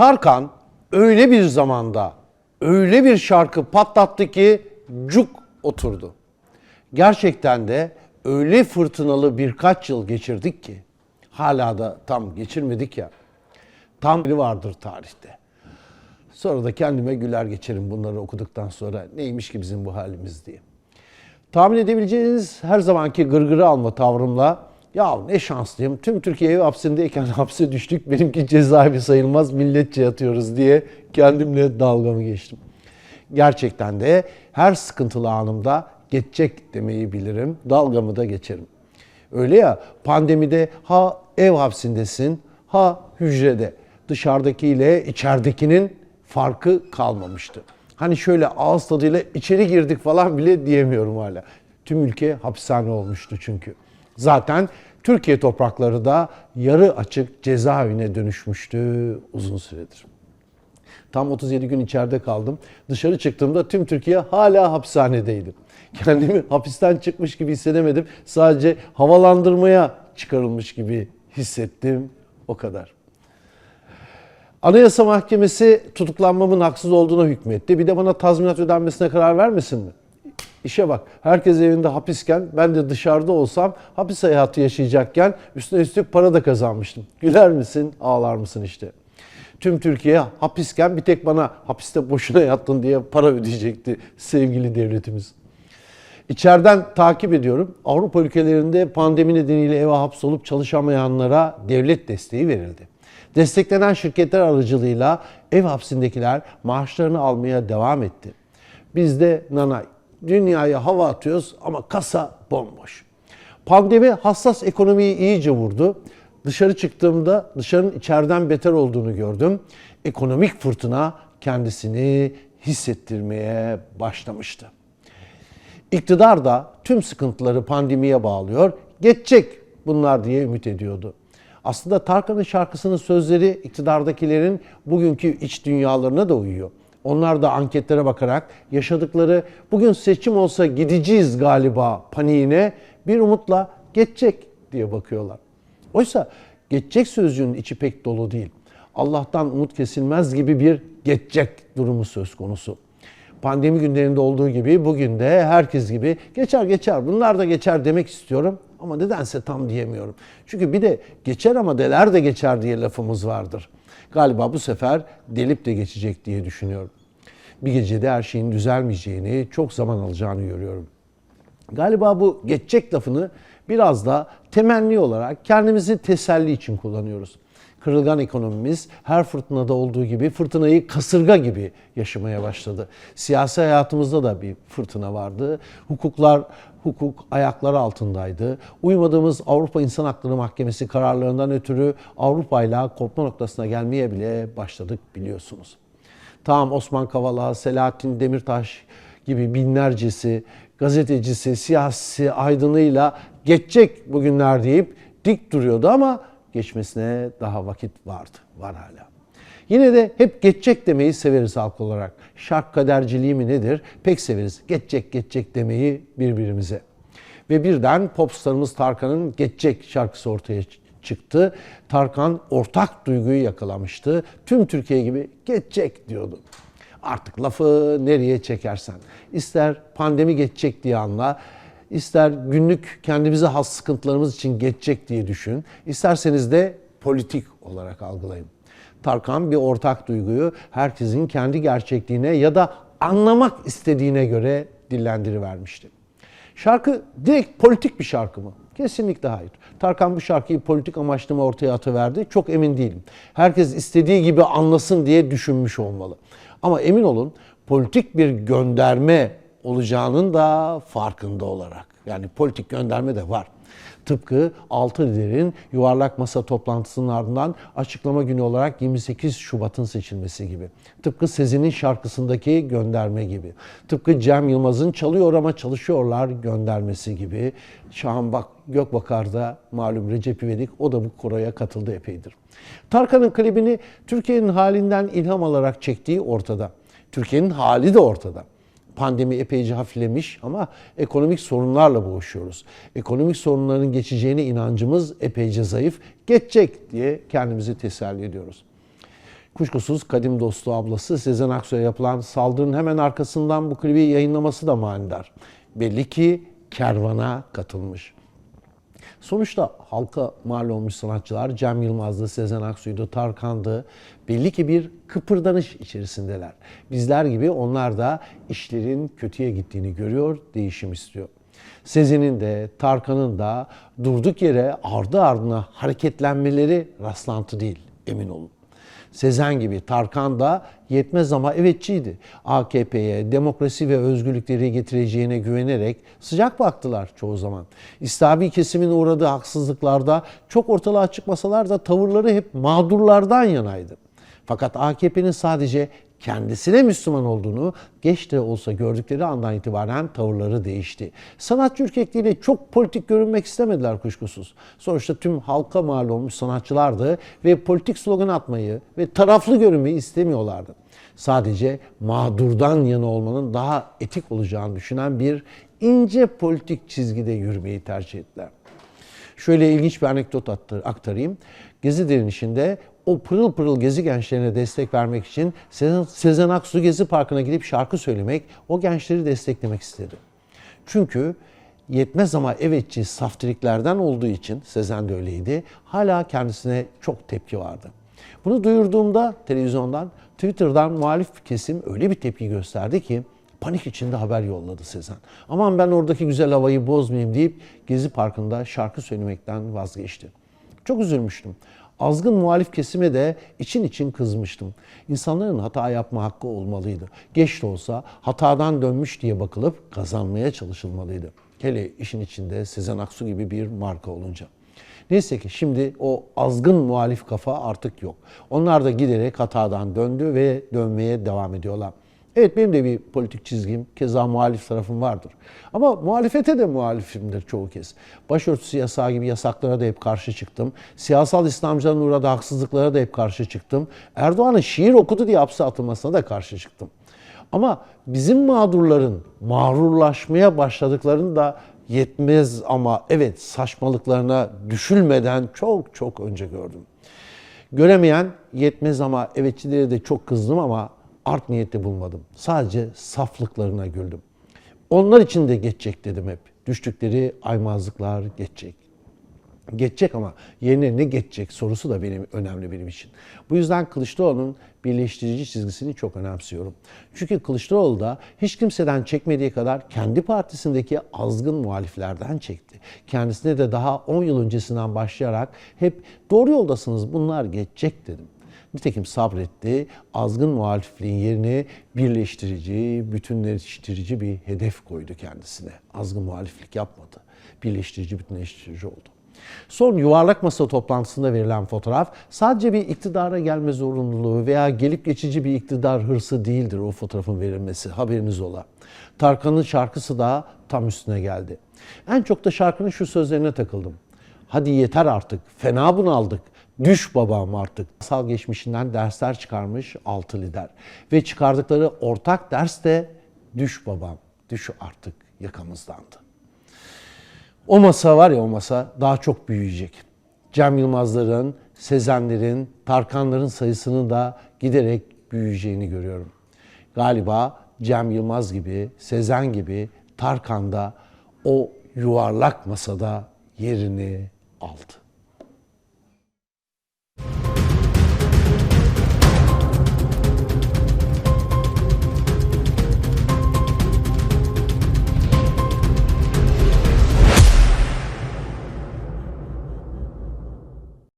Tarkan öyle bir zamanda öyle bir şarkı patlattı ki cuk oturdu. Gerçekten de öyle fırtınalı birkaç yıl geçirdik ki hala da tam geçirmedik ya. Tam biri vardır tarihte. Sonra da kendime güler geçerim bunları okuduktan sonra neymiş ki bizim bu halimiz diye. Tahmin edebileceğiniz her zamanki gırgırı alma tavrımla ya ne şanslıyım tüm Türkiye ev hapsindeyken hapse düştük benimki cezaevi sayılmaz milletçe yatıyoruz diye kendimle dalgamı geçtim. Gerçekten de her sıkıntılı anımda geçecek demeyi bilirim dalgamı da geçerim. Öyle ya pandemide ha ev hapsindesin ha hücrede dışarıdakiyle içeridekinin farkı kalmamıştı. Hani şöyle ağız tadıyla içeri girdik falan bile diyemiyorum hala. Tüm ülke hapishane olmuştu çünkü. Zaten Türkiye toprakları da yarı açık cezaevine dönüşmüştü uzun süredir. Tam 37 gün içeride kaldım. Dışarı çıktığımda tüm Türkiye hala hapishanedeydi. Kendimi hapisten çıkmış gibi hissedemedim. Sadece havalandırmaya çıkarılmış gibi hissettim. O kadar. Anayasa Mahkemesi tutuklanmamın haksız olduğuna hükmetti. Bir de bana tazminat ödenmesine karar vermesin mi? İşe bak. Herkes evinde hapisken ben de dışarıda olsam hapis hayatı yaşayacakken üstüne üstlük para da kazanmıştım. Güler misin, ağlar mısın işte. Tüm Türkiye hapisken bir tek bana hapiste boşuna yattın diye para ödeyecekti sevgili devletimiz. İçeriden takip ediyorum. Avrupa ülkelerinde pandemi nedeniyle eve hapsolup çalışamayanlara devlet desteği verildi. Desteklenen şirketler aracılığıyla ev hapsindekiler maaşlarını almaya devam etti. Biz de nanay. Dünyaya hava atıyoruz ama kasa bomboş. Pandemi hassas ekonomiyi iyice vurdu. Dışarı çıktığımda dışarının içeriden beter olduğunu gördüm. Ekonomik fırtına kendisini hissettirmeye başlamıştı. İktidar da tüm sıkıntıları pandemiye bağlıyor. Geçecek bunlar diye ümit ediyordu. Aslında Tarkan'ın şarkısının sözleri iktidardakilerin bugünkü iç dünyalarına da uyuyor. Onlar da anketlere bakarak yaşadıkları bugün seçim olsa gideceğiz galiba paniğine bir umutla geçecek diye bakıyorlar. Oysa geçecek sözcüğün içi pek dolu değil. Allah'tan umut kesilmez gibi bir geçecek durumu söz konusu. Pandemi günlerinde olduğu gibi bugün de herkes gibi geçer geçer bunlar da geçer demek istiyorum ama nedense tam diyemiyorum. Çünkü bir de geçer ama deler de geçer diye lafımız vardır. Galiba bu sefer delip de geçecek diye düşünüyorum. Bir gecede her şeyin düzelmeyeceğini, çok zaman alacağını görüyorum. Galiba bu geçecek lafını biraz da temenni olarak kendimizi teselli için kullanıyoruz. Kırılgan ekonomimiz her fırtınada olduğu gibi fırtınayı kasırga gibi yaşamaya başladı. Siyasi hayatımızda da bir fırtına vardı. Hukuklar, hukuk ayakları altındaydı. Uymadığımız Avrupa İnsan Hakları Mahkemesi kararlarından ötürü Avrupa ile kopma noktasına gelmeye bile başladık biliyorsunuz. Tamam Osman Kavala, Selahattin Demirtaş gibi binlercesi gazetecisi, siyasi aydınıyla geçecek bugünler deyip dik duruyordu ama geçmesine daha vakit vardı, var hala. Yine de hep geçecek demeyi severiz halk olarak. Şark kaderciliği mi nedir? Pek severiz. Geçecek geçecek demeyi birbirimize. Ve birden popstarımız Tarkan'ın Geçecek şarkısı ortaya çıktı. Tarkan ortak duyguyu yakalamıştı. Tüm Türkiye gibi geçecek diyordu. Artık lafı nereye çekersen. İster pandemi geçecek diye anla, ister günlük kendimize has sıkıntılarımız için geçecek diye düşün. İsterseniz de politik olarak algılayın. Tarkan bir ortak duyguyu herkesin kendi gerçekliğine ya da anlamak istediğine göre dillendirivermişti. Şarkı direkt politik bir şarkı mı? Kesinlikle hayır. Tarkan bu şarkıyı politik amaçlı mı ortaya atıverdi? Çok emin değilim. Herkes istediği gibi anlasın diye düşünmüş olmalı. Ama emin olun politik bir gönderme olacağının da farkında olarak. Yani politik gönderme de var. Tıpkı altı liderin yuvarlak masa toplantısının ardından açıklama günü olarak 28 Şubat'ın seçilmesi gibi. Tıpkı Sezen'in şarkısındaki gönderme gibi. Tıpkı Cem Yılmaz'ın çalıyor ama çalışıyorlar göndermesi gibi. Şahan Bak Gökbakar'da malum Recep İvedik o da bu koroya katıldı epeydir. Tarkan'ın klibini Türkiye'nin halinden ilham alarak çektiği ortada. Türkiye'nin hali de ortada. Pandemi epeyce hafiflemiş ama ekonomik sorunlarla boğuşuyoruz. Ekonomik sorunların geçeceğine inancımız epeyce zayıf. Geçecek diye kendimizi teselli ediyoruz. Kuşkusuz kadim dostu ablası Sezen Aksu'ya yapılan saldırının hemen arkasından bu klibi yayınlaması da manidar. Belli ki kervana katılmış. Sonuçta halka mal olmuş sanatçılar Cem Yılmaz'dı, Sezen Aksu'ydu, Tarkan'dı. Belli ki bir kıpırdanış içerisindeler. Bizler gibi onlar da işlerin kötüye gittiğini görüyor, değişim istiyor. Sezen'in de Tarkan'ın da durduk yere ardı ardına hareketlenmeleri rastlantı değil, emin olun. Sezen gibi Tarkan da yetmez ama evetçiydi. AKP'ye demokrasi ve özgürlükleri getireceğine güvenerek sıcak baktılar çoğu zaman. İslami kesimin uğradığı haksızlıklarda çok ortalığa çıkmasalar da tavırları hep mağdurlardan yanaydı. Fakat AKP'nin sadece kendisine Müslüman olduğunu geç de olsa gördükleri andan itibaren tavırları değişti. Sanatçı ürkekliğiyle çok politik görünmek istemediler kuşkusuz. Sonuçta tüm halka mal olmuş sanatçılardı ve politik slogan atmayı ve taraflı görünmeyi istemiyorlardı. Sadece mağdurdan yana olmanın daha etik olacağını düşünen bir ince politik çizgide yürümeyi tercih ettiler. Şöyle ilginç bir anekdot aktarayım. Gezi direnişinde o pırıl pırıl Gezi gençlerine destek vermek için Sezen, Sezen Aksu Gezi Parkı'na gidip şarkı söylemek, o gençleri desteklemek istedi. Çünkü yetmez ama evetçi saftiriklerden olduğu için Sezen de öyleydi. Hala kendisine çok tepki vardı. Bunu duyurduğumda televizyondan, Twitter'dan muhalif kesim öyle bir tepki gösterdi ki panik içinde haber yolladı Sezen. Aman ben oradaki güzel havayı bozmayayım deyip Gezi Parkı'nda şarkı söylemekten vazgeçti. Çok üzülmüştüm. Azgın muhalif kesime de için için kızmıştım. İnsanların hata yapma hakkı olmalıydı. Geç de olsa hatadan dönmüş diye bakılıp kazanmaya çalışılmalıydı. Hele işin içinde Sezen Aksu gibi bir marka olunca. Neyse ki şimdi o azgın muhalif kafa artık yok. Onlar da giderek hatadan döndü ve dönmeye devam ediyorlar. Evet benim de bir politik çizgim, keza muhalif tarafım vardır. Ama muhalefete de muhalifimdir çoğu kez. Başörtüsü yasağı gibi yasaklara da hep karşı çıktım. Siyasal İslamcıların uğradığı haksızlıklara da hep karşı çıktım. Erdoğan'ın şiir okudu diye hapse atılmasına da karşı çıktım. Ama bizim mağdurların mağrurlaşmaya başladıklarını da yetmez ama evet saçmalıklarına düşülmeden çok çok önce gördüm. Göremeyen yetmez ama evetçilere de çok kızdım ama art niyette bulmadım. Sadece saflıklarına güldüm. Onlar için de geçecek dedim hep. Düştükleri aymazlıklar geçecek. Geçecek ama yerine ne geçecek sorusu da benim önemli benim için. Bu yüzden Kılıçdaroğlu'nun birleştirici çizgisini çok önemsiyorum. Çünkü Kılıçdaroğlu da hiç kimseden çekmediği kadar kendi partisindeki azgın muhaliflerden çekti. Kendisine de daha 10 yıl öncesinden başlayarak hep doğru yoldasınız bunlar geçecek dedim. Nitekim sabretti. Azgın muhalifliğin yerine birleştirici, bütünleştirici bir hedef koydu kendisine. Azgın muhaliflik yapmadı. Birleştirici, bütünleştirici oldu. Son yuvarlak masa toplantısında verilen fotoğraf sadece bir iktidara gelme zorunluluğu veya gelip geçici bir iktidar hırsı değildir o fotoğrafın verilmesi haberiniz ola. Tarkan'ın şarkısı da tam üstüne geldi. En çok da şarkının şu sözlerine takıldım. Hadi yeter artık, fena bunaldık. Düş babam artık. Sal geçmişinden dersler çıkarmış altı lider. Ve çıkardıkları ortak ders de düş babam, düş artık yakamızdandı. O masa var ya o masa daha çok büyüyecek. Cem Yılmazların, Sezenlerin, Tarkanların sayısının da giderek büyüyeceğini görüyorum. Galiba Cem Yılmaz gibi, Sezen gibi Tarkan da o yuvarlak masada yerini aldı.